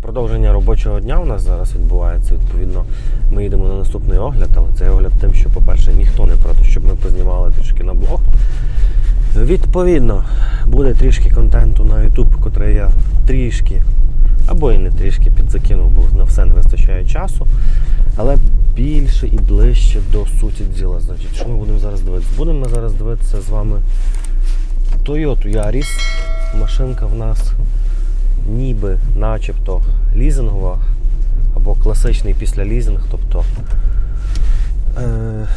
Продовження робочого дня у нас зараз відбувається. Відповідно, ми йдемо на наступний огляд, але цей огляд тим, що, по-перше, ніхто не проти, щоб ми познімали трішки на блог. Відповідно, буде трішки контенту на YouTube, котрий я трішки або і не трішки підзакинув, бо на все не вистачає часу. Але більше і ближче до суті діла. Значить, що ми будемо зараз дивитися? Будемо ми зараз дивитися з вами Toyota Yaris. Машинка в нас ніби начебто лізингова або класичний післялізинг, тобто е,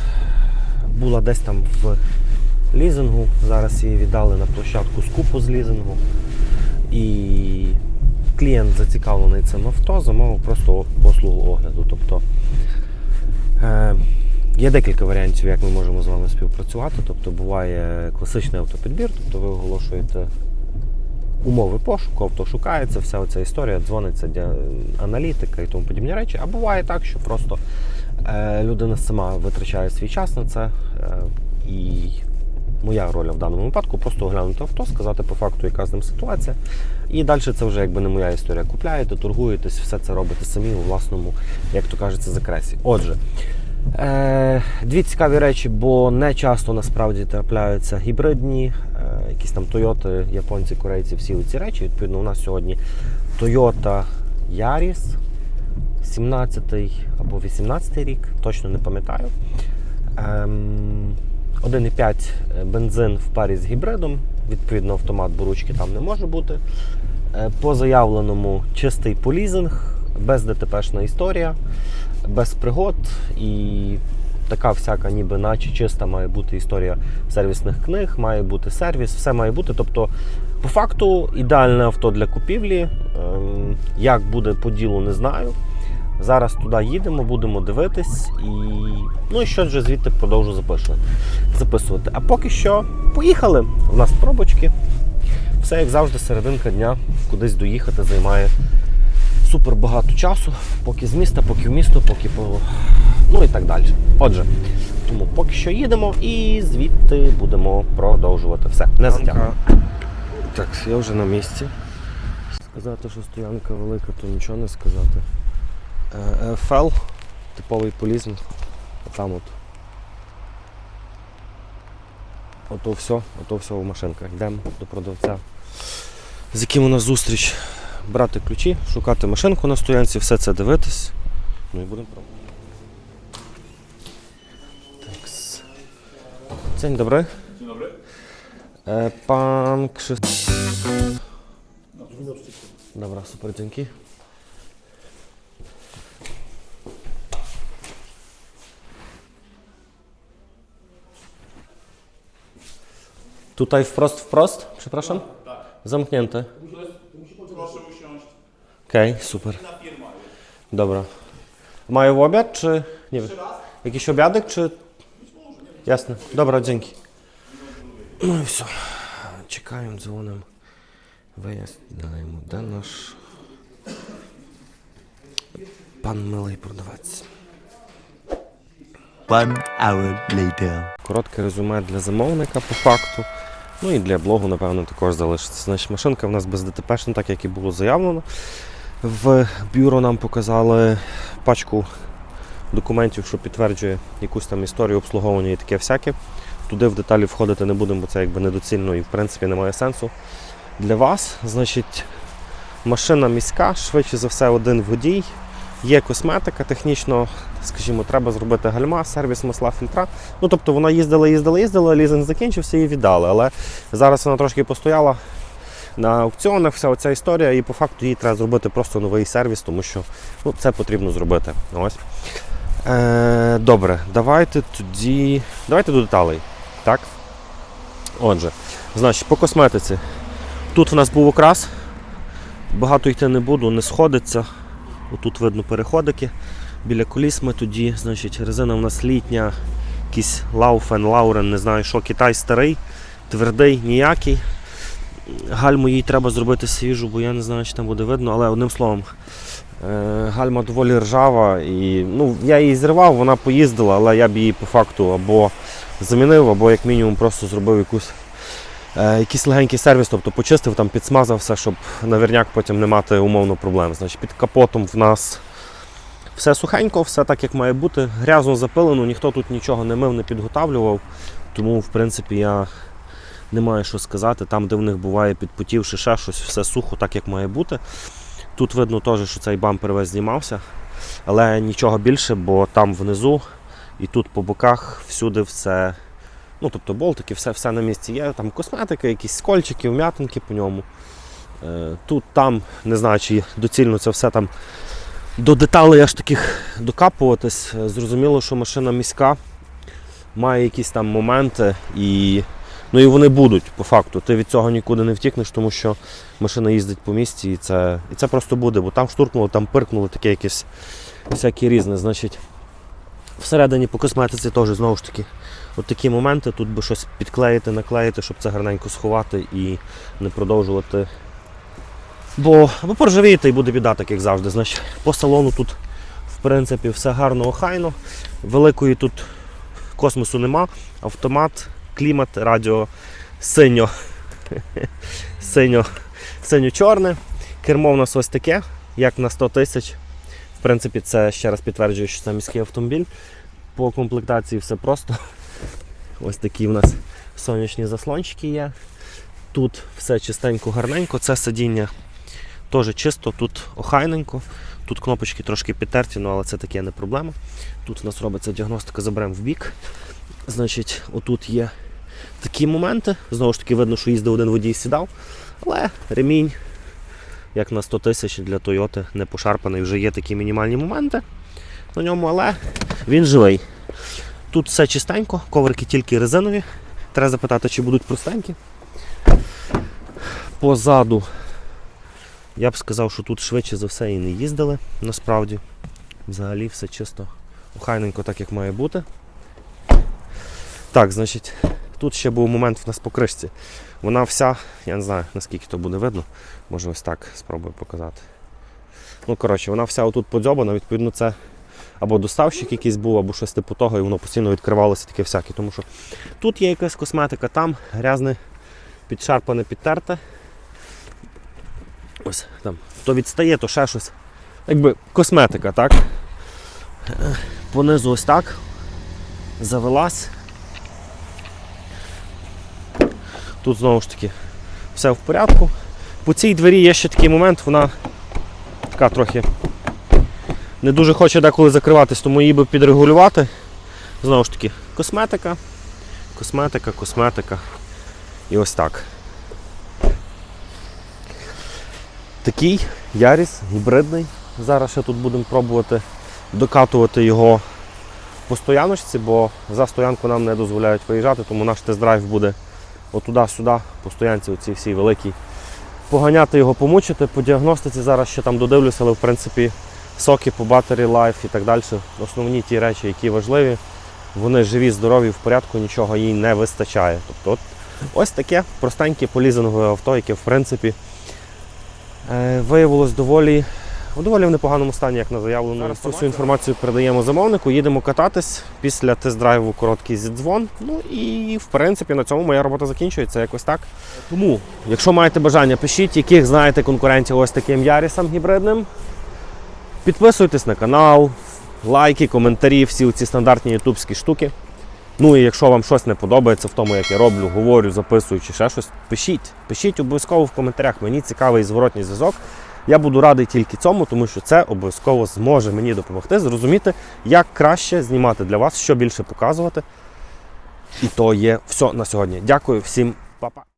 була десь там в лізингу, зараз її віддали на площадку скупу з лізингу. І клієнт зацікавлений цим авто, замовив просто послугу огляду. Тобто е, є декілька варіантів, як ми можемо з вами співпрацювати. Тобто буває класичний автопідбір, тобто ви оголошуєте умови пошуку, авто шукається, вся оця історія, дзвониться дя- аналітика і тому подібні речі. А буває так, що просто е, людина сама витрачає свій час на це. Е, і моя роль в даному випадку просто оглянути авто, сказати по факту, яка з ним ситуація. І далі це вже якби не моя історія. Купляєте, торгуєтесь, все це робите самі у власному, як то кажеться, закресі. Отже. Е, дві цікаві речі, бо не часто насправді трапляються гібридні, е, якісь там Toyota, японці, корейці, всі ці речі. Відповідно, у нас сьогодні Toyota Yaris, 17 або 18 рік, точно не пам'ятаю. Ем, 1,5 бензин в парі з гібридом, відповідно, автомат, бо ручки там не може бути. Е, По заявленому чистий полізинг, без ДТПшна історія, без пригод і така всяка, ніби наче чиста має бути історія сервісних книг, має бути сервіс, все має бути. Тобто, по факту, ідеальне авто для купівлі. Ем, Як буде по ділу, не знаю. Зараз туди їдемо, будемо дивитись і ну і що вже звідти продовжу записувати. записувати. А поки що поїхали. У нас пробочки. Все як завжди, серединка дня, кудись доїхати займає супер багато часу, поки з міста, поки в місто, поки по. Ну і так далі. Отже, тому поки що їдемо і звідти будемо продовжувати. Все, не затягуємо. Так, я вже на місці. Сказати, що стоянка велика, то нічого не сказати. Е, FL, типовий полізинг. Там от. Ото все, ото все в машинках. Йдемо до продавця. З яким у нас зустріч брати ключі, шукати машинку на стоянці, все це дивитись. Ну і будемо пробувати. Такс. Dzień dobry. Dzień dobry. E, pan Krzysztof. Dobra, super, dzięki. Tutaj wprost, wprost, przepraszam? Tak. Zamknięte. Okej, super. Firma jest. Dobra. Mają obiad, czy nie wiem? Jakiś obiadek, czy... Jasne. Dobra, dzięki. No i все. Чекаємо дзвоним. Виїзд даємо. Де наш пан милий продавець? One hour later. Коротке резюме для замовника по факту. Ну і для блогу, напевно, також залишиться. Значить, машинка в нас без ДТПшна, так як і було заявлено. В бюро нам показали пачку документів, що підтверджує якусь там історію обслуговування і таке всяке. Туди в деталі входити не будемо, бо це якби недоцільно і в принципі немає сенсу. Для вас, значить, машина міська, швидше за все, один водій. Є косметика, технічно, скажімо, треба зробити гальма, сервіс масла фільтра. Ну, тобто вона їздила, їздила, їздила, лізинг закінчився і віддали. Але зараз вона трошки постояла на аукціонах, вся оця історія, і по факту їй треба зробити просто новий сервіс, тому що ну, це потрібно зробити. Ось. Е, добре, давайте тоді. Давайте до деталей. Так? Отже, значить, по косметиці. Тут в нас був окрас. Багато йти не буду, не сходиться. Отут видно переходики. Біля коліс ми тоді, значить, резина в нас літня, якийсь Лауфен, Лаурен, не знаю що, Китай старий, твердий, ніякий. Гальму їй треба зробити свіжу, бо я не знаю, чи там буде видно, але одним словом, е, гальма доволі ржава. І, ну, я її зривав, вона поїздила, але я б її по факту або замінив, або як мінімум просто зробив якусь Е, якийсь легенький сервіс, тобто почистив, там підсмазав все, щоб наверняк потім не мати умовно проблем. Значить, під капотом в нас все сухенько, все так, як має бути. Грязно запилено, ніхто тут нічого не мив, не підготавлював. Тому, в принципі, я не маю що сказати. Там, де в них буває підпотівши ще щось, все сухо, так як має бути. Тут видно теж, що цей бампер весь знімався, але нічого більше, бо там внизу і тут по боках всюди все. Ну, тобто болтики, все, все на місці є. Там косметика, якісь скольчики, вм'ятинки по ньому. Е, Тут, там, не знаю, чи доцільно це все там до деталей аж таких докапуватись. Е, Зрозуміло, що машина міська має якісь там моменти і. Ну і вони будуть по факту. Ти від цього нікуди не втікнеш, тому що машина їздить по місті і це, і це просто буде, бо там штуркнуло, там пиркнуло, таке якесь всяке різне. Значить, всередині по косметиці теж знову ж таки от такі моменти, тут би щось підклеїти, наклеїти, щоб це гарненько сховати і не продовжувати. Бо, бо поржавієте і буде біда, так як завжди. Значить, по салону тут в принципі все гарно охайно. Великої тут космосу нема. Автомат, клімат, радіо синьо. синьо, синьо-чорне. Кермо в нас ось таке, як на 100 тисяч. В принципі, це ще раз підтверджує, що це міський автомобіль. По комплектації все просто. Ось такі в нас сонячні заслончики є. Тут все чистенько, гарненько. Це сидіння теж чисто, тут охайненько. Тут кнопочки трошки підтерті, ну, але це таке не проблема. Тут у нас робиться діагностика, заберемо в бік. Значить, отут є такі моменти. Знову ж таки, видно, що їздив один водій сідав. Але ремінь, як на 100 тисяч для Toyota, не пошарпаний. Вже є такі мінімальні моменти на ньому, але він живий. Тут все чистенько, коврики тільки резинові. Треба запитати, чи будуть простенькі. Позаду я б сказав, що тут швидше за все і не їздили насправді. Взагалі все чисто охайненько, так як має бути. Так, значить, тут ще був момент в нас по кришці. Вона вся, я не знаю наскільки то буде видно, може ось так спробую показати. Ну, коротше, вона вся отут подзьобана, відповідно, це або доставщик якийсь був, або щось типу того, і воно постійно відкривалося таке всяке. Тому що тут є якась косметика, там грязне, підшарпане, підтерте. Ось там. То відстає, то ще щось. Якби косметика, так? Е, Понизу ось так. Завелась. Тут знову ж таки все в порядку. По цій двері є ще такий момент, вона така трохи не дуже хоче деколи закриватись, тому її би підрегулювати. Знову ж таки, косметика, косметика, косметика. І ось так. Такий Яріс гібридний. Зараз ще тут будемо пробувати докатувати його по стояночці, бо за стоянку нам не дозволяють виїжджати, тому наш тест-драйв буде отуди-сюди, по стоянці оці всій великій. Поганяти його, помучити, по діагностиці зараз ще там додивлюся, але в принципі соки по battery life і так далі. Основні ті речі, які важливі, вони живі, здорові, в порядку, нічого їй не вистачає. Тобто от, ось таке простеньке полізингове авто, яке в принципі е, виявилось доволі, у доволі в непоганому стані, як на заявлено. Цю всю інформацію передаємо замовнику, їдемо кататись після тест-драйву короткий зідзвон. Ну і в принципі на цьому моя робота закінчується якось так. Тому, якщо маєте бажання, пишіть, яких знаєте конкурентів ось таким Ярісам гібридним. Підписуйтесь на канал, лайки, коментарі, всі ці стандартні ютубські штуки. Ну і якщо вам щось не подобається в тому, як я роблю, говорю, записую чи ще щось, пишіть. Пишіть обов'язково в коментарях. Мені цікавий зворотній зв'язок. Я буду радий тільки цьому, тому що це обов'язково зможе мені допомогти зрозуміти, як краще знімати для вас, що більше показувати. І то є все на сьогодні. Дякую всім, па-па.